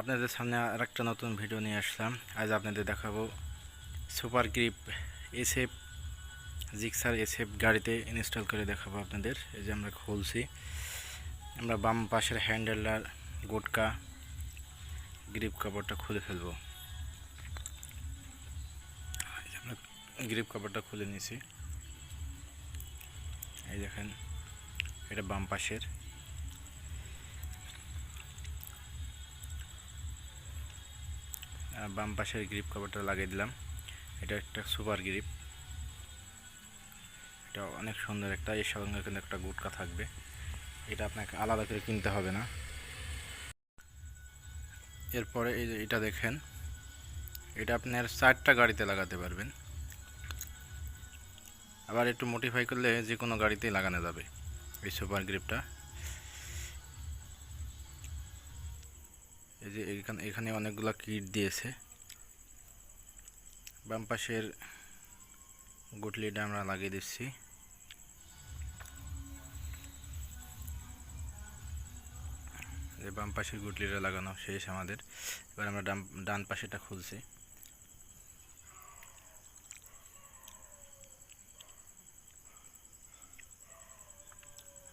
আপনাদের সামনে আর একটা নতুন ভিডিও নিয়ে আসলাম। আজ আপনাদের দেখাবো super grip SF Gixxer SF গাড়িতে ইনস্টল করে দেখাবো আপনাদের। এই যে আমরা খুলছি। আমরা বাম পাশের হ্যান্ডেলার গোটকা গ্রিপ কাপড়টা খুলে ফেলব। আমরা গ্রিপ কাপড়টা খুলে নিয়েছি। এই দেখেন, এটা বাম পাশের। বাম পাশের গ্রিপ কভারটা লাগিয়ে দিলাম। এটা একটা সুপার গ্রিপ এটা অনেক সুন্দর একটা, এর সঙ্গে কিন্তু একটা গুটকা থাকবে। এটা আপনাকে আলাদা করে কিনতে হবে না। এরপরে এই যে এটা দেখেন, এটা আপনার চারটা গাড়িতে লাগাতে পারবেন। আবার একটু মডিফাই করলে যে কোনো গাড়িতেই লাগানো যাবে এই সুপার গ্রিপটা এই যে এখানে এখানে অনেকগুলো কিট দিয়েছে। বাম পাশের গুটলিটা আমরা লাগিয়ে দিচ্ছি। যে বাম পাশের গুটলিটা লাগানো শেষ আমাদের। এবার আমরা ডান ডান পাশেটা খুলছি।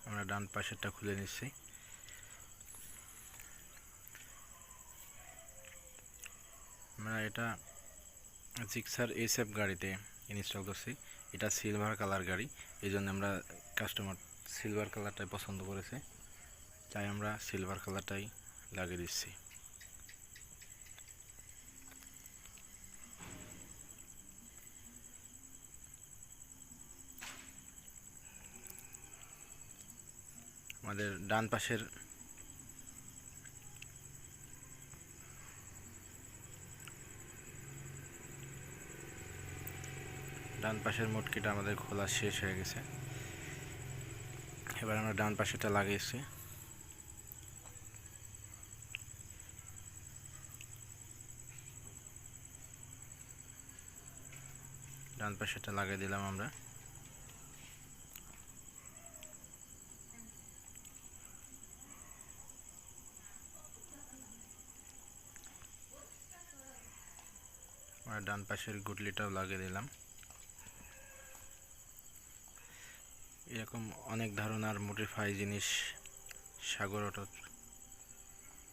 আমরা ডান পাশেরটা খুলে নিচ্ছি। আমরা এটা জিক্সার এসএফ গাড়িতে ইনস্টল করছি। এটা সিলভার কালার গাড়ি এই জন্য আমরা কাস্টমার সিলভার কালারটাই পছন্দ করেছে। তাই আমরা সিলভার কালারটাই লাগিয়ে দিচ্ছি। আমাদের ডান পাশের ডান পাশের মুটকিটা আমাদের খোলা শেষ হয়ে গেছে। এবার আমরা ডান পাশেটা লাগিয়েছি। ডান পাশেটা লাগিয়ে দিলাম আমরা। ডান পাশের গুটলিটাও লাগিয়ে দিলাম। এরকম অনেক ধরনের মোটিফাই জিনিস সাগর অটো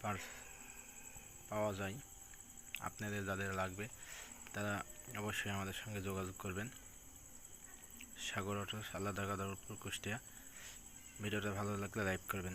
পার পাওয়া যায়। আপনাদের যাদের লাগবে, তারা অবশ্যই আমাদের সঙ্গে যোগাযোগ করবেন। সাগর অটো আল্লাহ দাগাদারপুর কুষ্টিয়া ভিডিওটা ভালো লাগলে লাইক করবেন।